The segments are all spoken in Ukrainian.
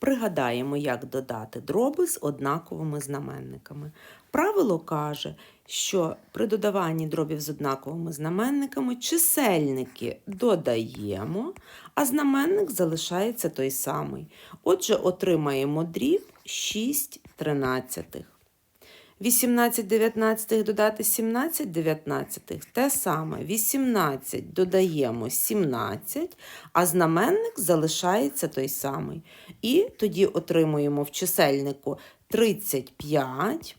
Пригадаємо, як додати дроби з однаковими знаменниками. Правило каже, що при додаванні дробів з однаковими знаменниками чисельники додаємо, а знаменник залишається той самий. Отже, отримаємо дріб 6 тринадцятих. 18 дев'ятнадцятих додати 17 дев'ятнадцятих те саме. 18 додаємо 17, а знаменник залишається той самий. І тоді отримуємо в чисельнику 35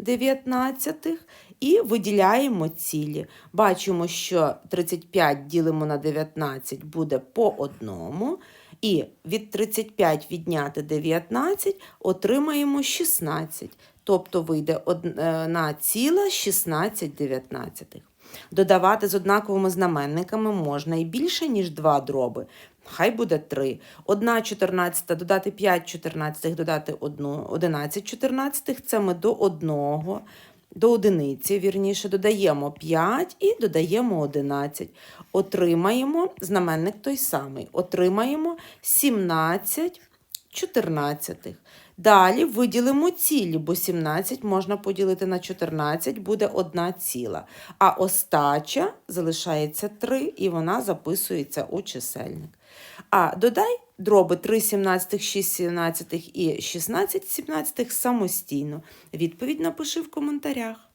дев'ятнадцятих і виділяємо цілі. Бачимо, що 35 ділимо на 19 буде по одному. І від 35 відняти 19 отримаємо 16. Тобто вийде одна ціла 16 дев'ятнадцятих. Додавати з однаковими знаменниками можна і більше, ніж два дроби. Хай буде 3. 1 14 додати 5 14 додати 1, 11 14 це ми до одного, до одиниці, вірніше, додаємо 5 і додаємо 11. Отримаємо знаменник той самий. Отримаємо 17 чотирнадцятих. Далі виділимо цілі, бо 17 можна поділити на 14, буде 1 ціла. А остача залишається 3, і вона записується у чисельник. А додай дроби 3 сімнадцятих, 6 сімнадцятих і 16 сімнадцятих самостійно. Відповідь напиши в коментарях.